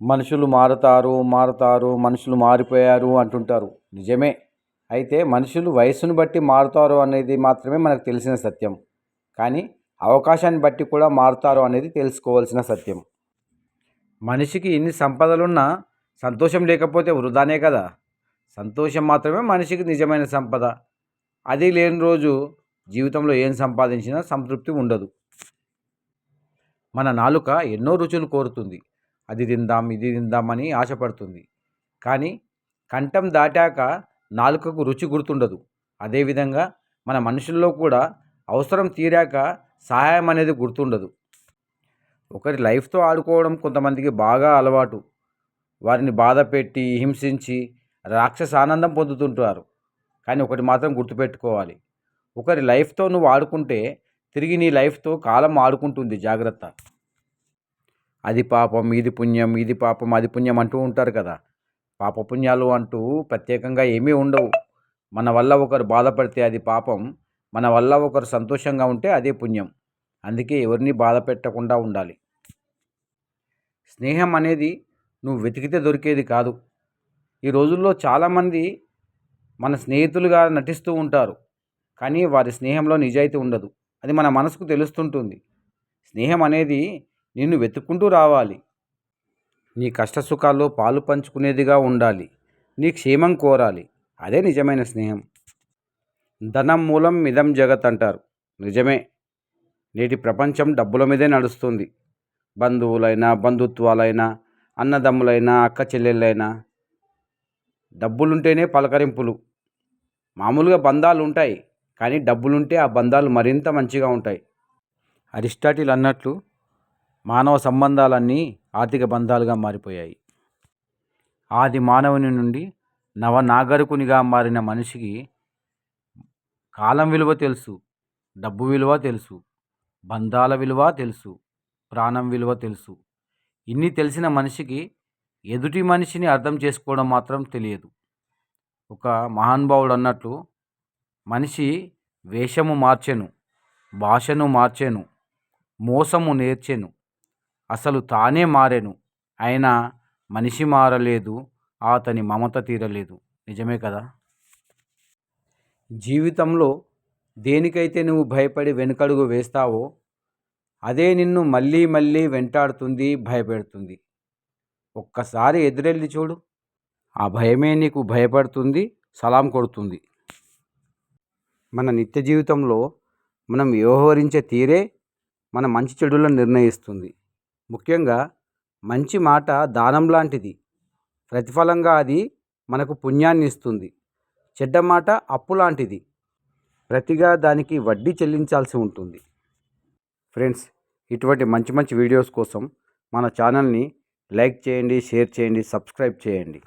మనుషులు మారుతారు మారుతారు మనుషులు మారిపోయారు అంటుంటారు. నిజమే. అయితే మనుషులు వయసును బట్టి మారుతారు అనేది మాత్రమే మనకు తెలిసిన సత్యం. కానీ అవకాశాన్ని బట్టి కూడా మారుతారు అనేది తెలుసుకోవాల్సిన సత్యం. మనిషికి ఎన్ని సంపదలున్నా సంతోషం లేకపోతే వృధానే కదా. సంతోషం మాత్రమే మనిషికి నిజమైన సంపద. అది లేని రోజు జీవితంలో ఏం సంపాదించినా సంతృప్తి ఉండదు. మన నాలుక ఎన్నో రుచులు కోరుతుంది. అది తిందాం ఇది తిందామని ఆశపడుతుంది. కానీ కంఠం దాటాక నాలుకకు రుచి గుర్తుండదు. అదేవిధంగా మన మనుషుల్లో కూడా అవసరం తీరాక సహాయం అనేది గుర్తుండదు. ఒకరి లైఫ్తో ఆడుకోవడం కొంతమందికి బాగా అలవాటు. వారిని బాధ పెట్టి హింసించి రాక్షస ఆనందం పొందుతుంటారు. కానీ ఒకటి మాత్రం గుర్తుపెట్టుకోవాలి. ఒకరి లైఫ్తో నువ్వు ఆడుకుంటే తిరిగి నీ లైఫ్తో కాలం ఆడుకుంటుంది జాగ్రత్త. అది పాపం ఇది పుణ్యం ఇది పాపం అది పుణ్యం అంటూ ఉంటారు కదా. పాపపుణ్యాలు అంటూ ప్రత్యేకంగా ఏమీ ఉండవు. మన వల్ల ఒకరు బాధపడితే అది పాపం మన వల్ల ఒకరు సంతోషంగా ఉంటే అదే పుణ్యం. అందుకే ఎవరిని బాధ పెట్టకుండా ఉండాలి. స్నేహం అనేది నువ్వు వెతికితే దొరికేది కాదు. ఈ రోజుల్లో చాలామంది మన స్నేహితులుగా నటిస్తూ ఉంటారు. కానీ వారి స్నేహంలో నిజాయితీ ఉండదు. అది మన మనసుకు తెలుస్తుంటుంది. స్నేహం అనేది నిన్ను వెతుక్కుంటూ రావాలి. నీ కష్ట సుఖాల్లో పాలు పంచుకునేదిగా ఉండాలి. నీ క్షేమం కోరాలి. అదే నిజమైన స్నేహం. ధనం మూలం మిదం జగత్ అంటారు. నిజమే. నేటి ప్రపంచం డబ్బుల మీదే నడుస్తుంది. బంధువులైనా బంధుత్వాలైనా అన్నదమ్ములైనా అక్క చెల్లెళ్ళైనా డబ్బులుంటేనే పలకరింపులు. మామూలుగా బంధాలు ఉంటాయి కానీ డబ్బులుంటే ఆ బంధాలు మరింత మంచిగా ఉంటాయి. అరిస్టాటిల్ అన్నట్లు మానవ సంబంధాలన్నీ ఆర్థిక బంధాలుగా మారిపోయాయి. ఆది మానవుని నుండి నవనాగరికునిగా మారిన మనిషికి కాలం విలువ తెలుసు డబ్బు విలువ తెలుసు బంధాల విలువ తెలుసు ప్రాణం విలువ తెలుసు. ఇన్ని తెలిసిన మనిషికి ఎదుటి మనిషిని అర్థం చేసుకోవడం మాత్రం తెలియదు. ఒక మహానుభావుడు అన్నట్లు మనిషి వేషము మార్చెను భాషను మార్చెను మోసము నేర్చెను అసలు తానే మారెను. అయినా మనిషి మారలేదు అతని మమత తీరలేదు. నిజమే కదా? జీవితంలో దేనికైతే నువ్వు భయపడి వెనుకడుగు వేస్తావో అదే నిన్ను మళ్ళీ మళ్ళీ వెంటాడుతుంది భయపెడుతుంది. ఒక్కసారి ఎదురెళ్ళి చూడు. ఆ భయమే నీకు భయపడుతుంది సలాం కొడుతుంది. మన నిత్య జీవితంలో మనం వ్యవహరించే తీరే మన మంచి చెడులను నిర్ణయిస్తుంది. ముఖ్యంగా మంచి మాట దానం లాంటిది. ప్రతిఫలంగా అది మనకు పుణ్యాన్ని ఇస్తుంది. చెడ్డ మాట అప్పు లాంటిది. ప్రతిగా దానికి వడ్డీ చెల్లించాల్సి ఉంటుంది. ఫ్రెండ్స్ ఇటువంటి మంచి మంచి వీడియోస్ కోసం మన ఛానల్ని లైక్ చేయండి షేర్ చేయండి సబ్స్క్రైబ్ చేయండి.